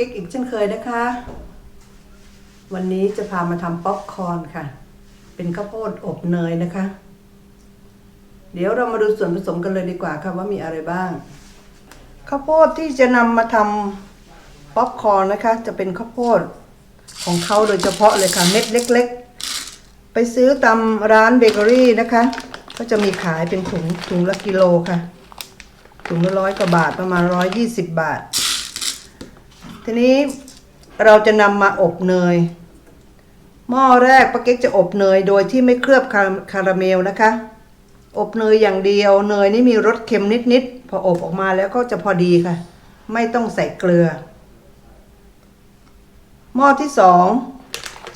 กิ๊กอีกเช่นเคยนะคะ วันนี้จะพามาทำป๊อปคอร์นค่ะ เป็นข้าวโพดอบเนยนะคะ เดี๋ยวเรามาดูส่วนผสมกันเลยดีกว่าค่ะว่ามีอะไรบ้าง ข้าวโพดที่จะนำมาทำป๊อปคอร์นนะคะ จะเป็นข้าวโพดของเขาโดยเฉพาะเลยค่ะเม็ดเล็ก ๆ ไปซื้อตามร้านเบเกอรี่นะคะ ก็จะมีขายเป็นถุงถุงละกิโลค่ะถุงละร้อยกว่าบาทประมาณร้อยยี่สิบบาท ทีนี้เราจะนำมาอบเนย หม้อแรกป้าเก๊กจะอบเนยโดยที่ไม่เคลือบคาคาราเมลนะคะ อบเนยอย่างเดียวเนยนี่มีรสเค็มนิดๆพออบออกมาแล้วก็จะพอดีค่ะ ไม่ต้องใส่เกลือ หม้อที่สอง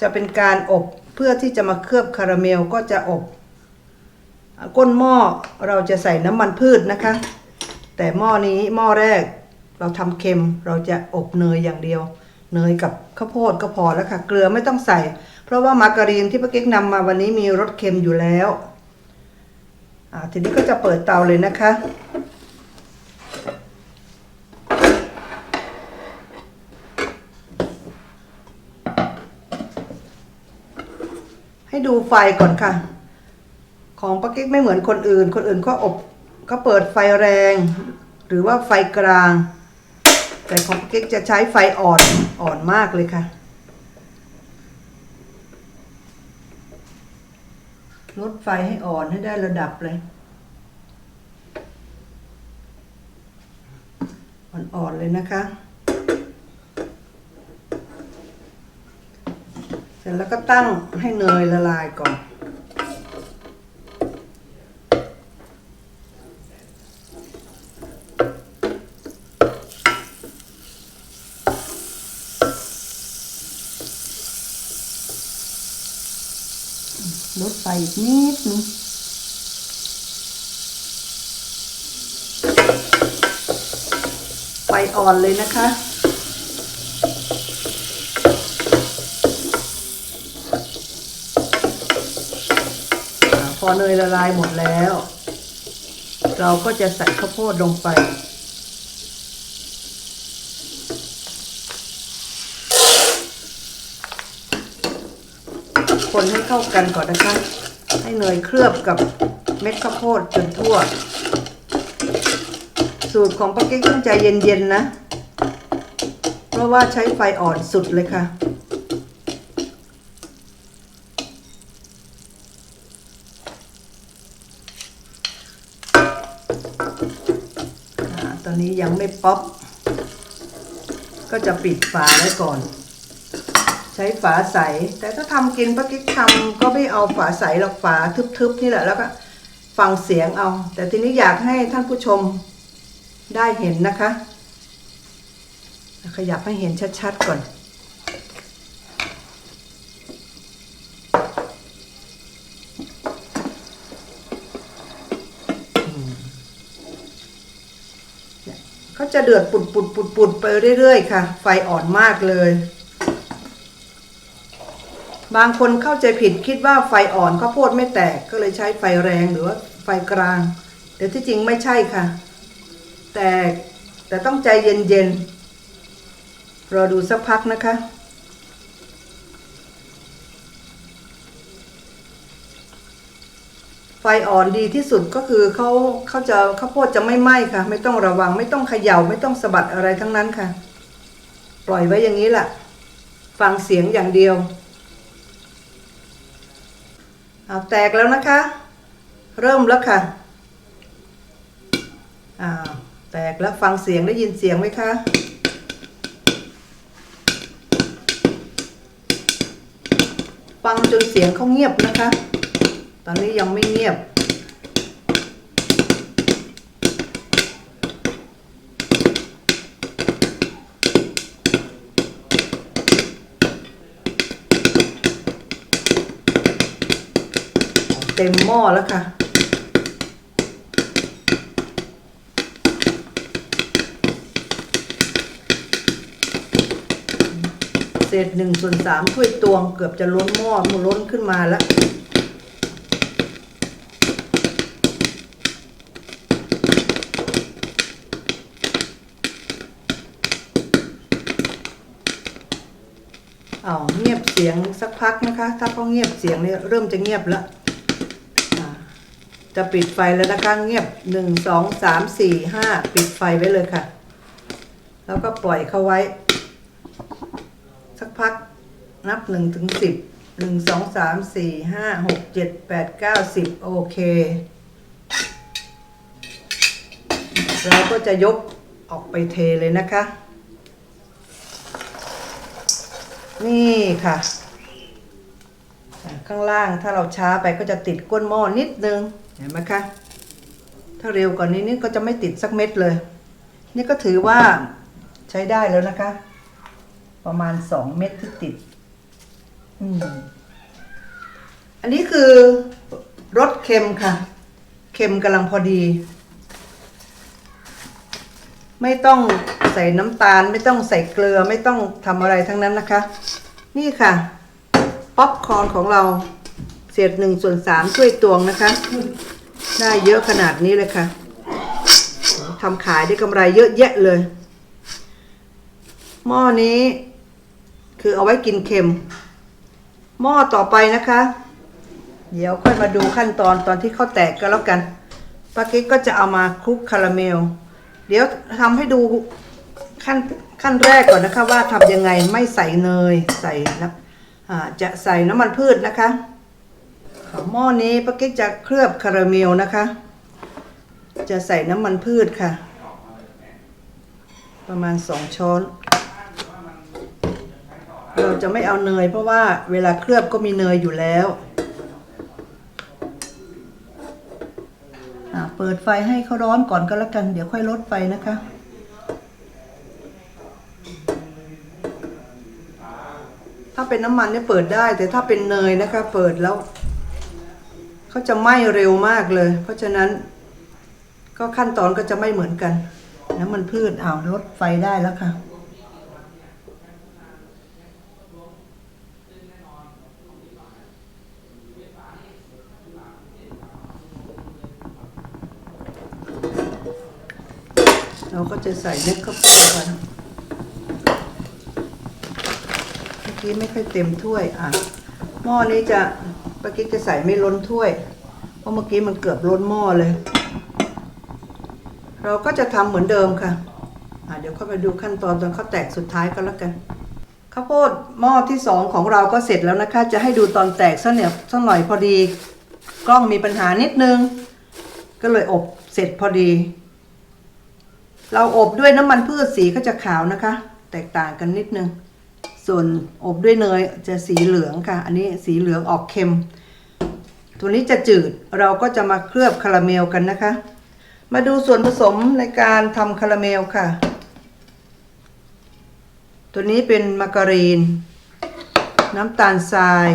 จะเป็นการอบเพื่อที่จะมาเคลือบคาราเมลก็จะอบ ก้นหม้อเราจะใส่น้ำมันพืชนะคะ แต่หม้อนี้หม้อแรก เราทำเค็มเราจะอบเนยอย่างเดียว เนยกับข้าวโพดก็พอแล้วค่ะ เกลือไม่ต้องใส่ เพราะว่ามาการีนที่ป้าเก๊กนำมาวันนี้มีรสเค็มอยู่แล้วอ่าทีนี้ก็จะเปิดเตาเลยนะคะ ให้ดูไฟก่อนค่ะ ของป้าเก๊กไม่เหมือนคนอื่น คนอื่นก็อบก็เปิดไฟแรง หรือว่าไฟกลาง แต่ของเก๊กจะใช้ไฟอ่อนอ่อนมากเลยค่ะลดไฟให้อ่อนให้ได้ระดับเลย อ่อนๆเลยนะคะ เสร็จแล้วก็ตั้งให้เนยละลายก่อน ลดไฟอีก นิดนึงไฟอ่อนเลยนะคะ พอเนยละลายหมดแล้ว เราก็จะใส่ข้าวโพดลงไปคนให้เข้ากันก่อนนะคะ ให้เนยเคลือบกับเม็ดข้าวโพดจนทั่ว สูตรของป้าเก๊กต้องใจเย็นๆนะ เพราะว่าใช้ไฟอ่อนสุดเลยค่ะตอนนี้ยังไม่ป๊อป ก็จะปิดฝาไว้ก่อน ใช้ฝาใส แต่ถ้าทำกินป้ากิ๊กทำก็ไม่เอาฝาใสหรอกฝาทึบๆนี่แหละแล้วก็ฟังเสียงเอา แต่ทีนี้อยากให้ท่านผู้ชมได้เห็นนะคะ ขยับให้เห็นชัดๆก่อนเขาจะเดือดปุดปุดปุดปุดไปเรื่อยๆค่ะ ไฟอ่อนมากเลย บางคนเข้าใจผิดคิดว่าไฟอ่อนข้าวโพดไม่แตกก็เลยใช้ไฟแรงหรือว่าไฟกลาง แต่ที่จริงไม่ใช่ค่ะ แต่แต่ต้องใจเย็นๆรอดูสักพักนะคะ ไฟอ่อนดีที่สุดก็คือเขาเขาจะข้าวโพดจะไม่ไหม้ค่ะ ไม่ต้องระวังไม่ต้องเขย่าไม่ต้องสะบัดอะไรทั้งนั้นค่ะ ปล่อยไว้อย่างนี้แหละฟังเสียงอย่างเดียว เอาแตกแล้วนะคะ เริ่มแล้วค่ะอ้าวแตกแล้วฟังเสียงได้ยินเสียงไหมคะฟังจนเสียงเขาเงียบนะคะ ตอนนี้ยังไม่เงียบ เต็มหม้อแล้วค่ะ เศษหนึ่งส่วนสามถ้วยตวงเกือบจะล้นหม้อมันล้นขึ้นมาแล้วเอาเงียบเสียงสักพักนะคะ ถ้าเขาเงียบเสียงเนี่ยเริ่มจะเงียบแล้ว จะปิดไฟแล้วนะคะเงียบหนึ่งสองสามสี่ห้าปิดไฟไว้เลยค่ะ แล้วก็ปล่อยเขาไว้ สักพักนับหนึ่งถึงสิบหนึ่งสองสามสี่ห้าหกเจ็ดแปดเก้าสิบโอเค เราก็จะยกออกไปเทเลยนะคะ นี่ค่ะ ข้างล่างถ้าเราช้าไปก็จะติดก้นหม้อนิดนึง เห็นไหมคะ ถ้าเร็วกว่านนี้นี่ก็จะไม่ติดสักเม็ดเลย นี่ก็ถือว่าใช้ได้แล้วนะคะ ประมาณสองเม็ดที่ติด อืม อันนี้คือรสเค็มค่ะ เค็มกำลังพอดี ไม่ต้องใส่น้ำตาล ไม่ต้องใส่เกลือไม่ต้องทำอะไรทั้งนั้นนะคะ นี่ค่ะ ป๊อปคอร์นของเรา เศษหนึ่งส่วนสามถ้วยตวงนะคะ ได้เยอะขนาดนี้เลยค่ะทำขายได้กำไรเยอะแยะเลย หม้อนี้ คือเอาไว้กินเค็ม หม้อต่อไปนะคะ เดี๋ยวค่อยมาดูขั้นตอนตอนที่เขาแตกก็แล้วกันป้ากิ๊กก็จะเอามาคลุกคาราเมล เดี๋ยวทำให้ดูขั้นขั้นแรกก่อนนะคะว่าทำยังไงไม่ใส่เนยใส่นะอ่าจะใส่น้ำมันพืชนะคะ หม้อนี้ป้ากิ๊กจะเคลือบคาราเมลนะคะ จะใส่น้ำมันพืชค่ะ ประมาณสองช้อน เราจะไม่เอาเนยเพราะว่าเวลาเคลือบก็มีเนยอยู่แล้วอ่าเปิดไฟให้เขาร้อนก่อนก็แล้วกัน เดี๋ยวค่อยลดไฟนะคะ ถ้าเป็นน้ำมันเนี่ยเปิดได้ แต่ถ้าเป็นเนยนะคะ เปิดแล้ว เขาจะไหม้เร็วมากเลย เพราะฉะนั้นก็ขั้นตอนก็จะไม่เหมือนกันน้ำมันพืชอ้าวลดไฟได้แล้วค่ะเราก็จะใส่เม็ดข้าวโพดก่อนเมื่อกี้ไม่ค่อยเต็มถ้วยอะหม้อนี้จะ เมื่อกี้จะใส่ไม่ล้นถ้วย เพราะเมื่อกี้มันเกือบล้นหม้อเลย เราก็จะทำเหมือนเดิมค่ะะเดี๋ยวเข้าไปดูขั้นตอนตอนเขาแตกสุดท้ายก็แล้วกันข้าวโพดหม้อที่สองของเราก็เสร็จแล้วนะคะ จะให้ดูตอนแตกสักเนี่ยสักหน่อยพอดี กล้องมีปัญหานิดนึง ก็เลยอบเสร็จพอดี เราอบด้วยน้ำมันพืชสีก็จะขาวนะคะ แตกต่างกันนิดนึง ส่วนอบด้วยเนยจะสีเหลืองค่ะ อันนี้สีเหลืองออกเค็ม ตัวนี้จะจืดเราก็จะมาเคลือบคาราเมลกันนะคะ มาดูส่วนผสมในการทำคาราเมลค่ะ ตัวนี้เป็นมาการีน น้ำตาลทราย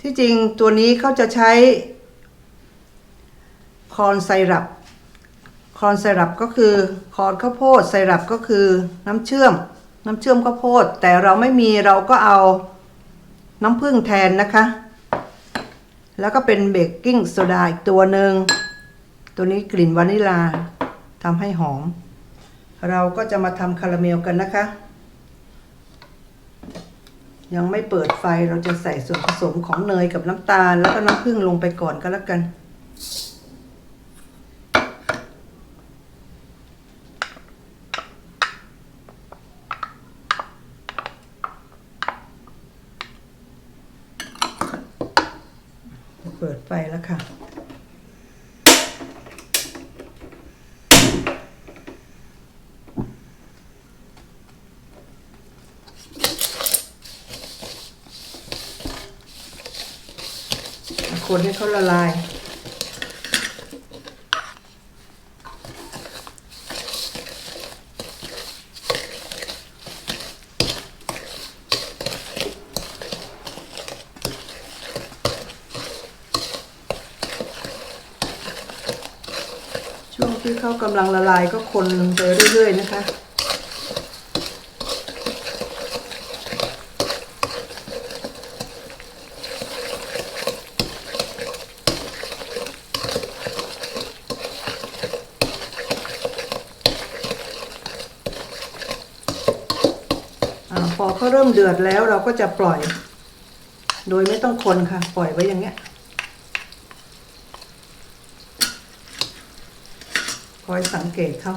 ที่จริงตัวนี้เขาจะใช้คอนไซรัป คอนไซรัปก็คือคอนข้าวโพดไซรัปก็คือน้ำเชื่อม น้ำเชื่อมข้าวโพด แต่เราไม่มีเราก็เอาน้ำผึ้งแทนนะคะ แล้วก็เป็นเบกกิ้งโซดาอีกตัวหนึ่ง ตัวนี้กลิ่นวานิลาทำให้หอม เราก็จะมาทำคาราเมลกันนะคะ ยังไม่เปิดไฟเราจะใส่ส่วนผสมของเนยกับน้ำตาล แล้วก็น้ำผึ้งลงไปก่อนก็แล้วกัน เปิดไฟแล้วค่ะ คนให้เขาละลาย ช่วงที่เขากำลังละลายก็คนไปเรื่อยๆนะคะ พ เขาเริ่มเดือดแล้วเราก็จะปล่อย โดยไม่ต้องคนค่ะ ปล่อยไว้อย่างเงี้ยคอยสังเกตเขา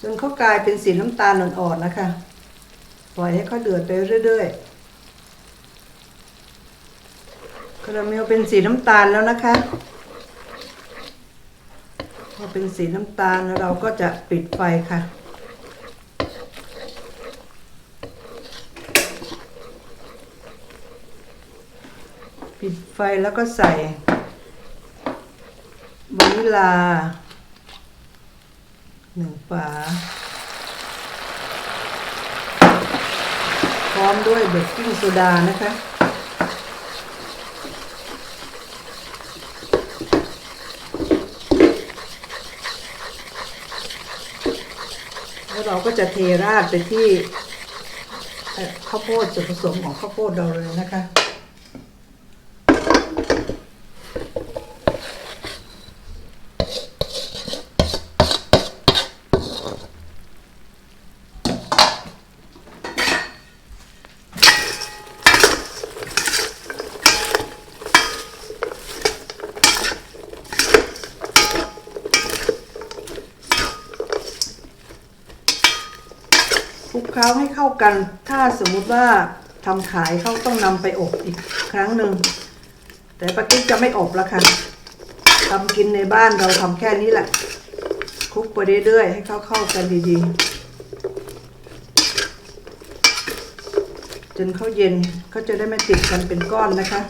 จนเขากลายเป็นสีน้ำตาลอ่อนๆนะคะ ปล่อยให้เขาเดือดไปเรื่อยๆ คาราเมลเป็นสีน้ำตาลแล้วนะคะพอเป็นสีน้ำตาลแล้วเราก็จะปิดไฟค่ะ ปิดไฟแล้วก็ใส่วานิลาหนึ่งฝาพร้อมด้วยเบกกิ้งโซดานะคะ แล้วเราก็จะเทราดไปที่ข้าวโพดส่วนผสมของข้าวโพดเราเลยนะคะ ลุกเคล้าให้เข้ากัน ถ้าสมมุติว่าทำขายเขาต้องนำไปอบอีกครั้งหนึ่ง แต่ปากิ๊กจะไม่อบแล้วค่ะทำกินในบ้านเราทำแค่นี้แหละคลุกไปเรื่อยๆ ให้เข้าเข้ากันดีๆ จนเขาเย็นเขาจะได้ไม่ติดกันเป็นก้อนนะคะ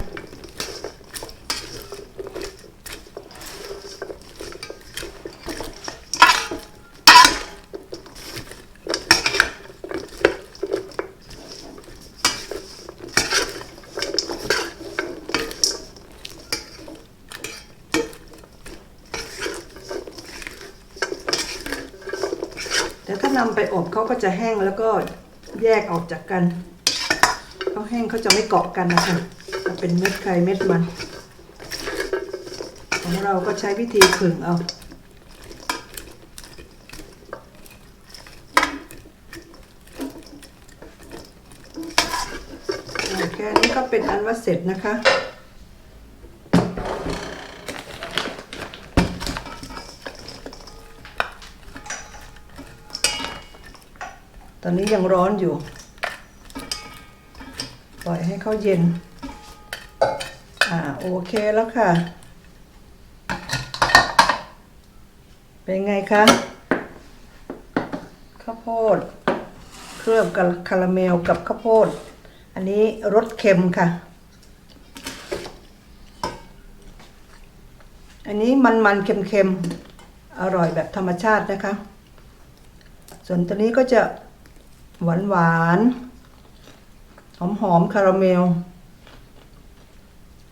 แต่ถ้านำไปอบเขาก็จะแห้งแล้วก็แยกออกจากกันเขาแห้งเขาจะไม่เกาะกันนะคะจะเป็นเม็ดใครเม็ดมัน ของเราก็ใช้วิธีผึ่งเอาแค่นี้ก็เป็นอันว่าเสร็จนะคะ ตอนนี้ยังร้อนอยู่ ปล่อยให้เขาเย็น อ่าโอเคแล้วค่ะ เป็นไงคะ ข้าวโพด เคลือบกับคาราเมลกับข้าวโพด อันนี้รสเค็มค่ะ อันนี้มันมันๆเค็มๆ อร่อยแบบธรรมชาตินะคะ ส่วนตัวนี้ก็จะ หวานหวานหอมหอมคาราเมล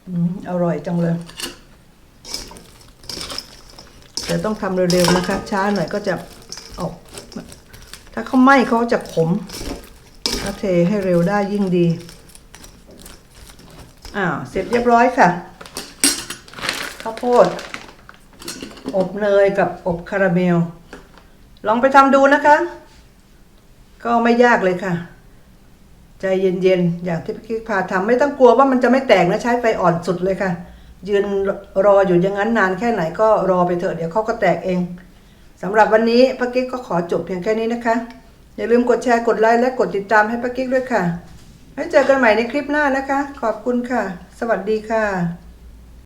อืมอร่อยจังเลยแต่ต้องทำเร็วๆนะคะ ช้าหน่อยก็จะออก ถ้าเขาไหม้เขาจะขมถ้าเทให้เร็วได้ยิ่งดีอ้าวเสร็จเรียบร้อยค่ะข้าวโพด อบเนยกับอบคาราเมล ลองไปทำดูนะคะ ก็ไม่ยากเลยค่ะ ใจเย็นๆ อย่างที่พี่กิ๊กพาทำไม่ต้องกลัวว่ามันจะไม่แตกนะใช้ไฟอ่อนสุดเลยค่ะ ยืนรออยู่อย่างนั้นนานแค่ไหนก็รอไปเถอะเดี๋ยวเขาก็แตกเองสำหรับวันนี้ป้ากิ๊กก็ขอจบเพียงแค่นี้นะคะ อย่าลืมกดแชร์กดไลค์และกดติดตามให้ป้ากิ๊กด้วยค่ะไว้เจอกันใหม่ในคลิปหน้านะคะ ขอบคุณค่ะ สวัสดีค่ะ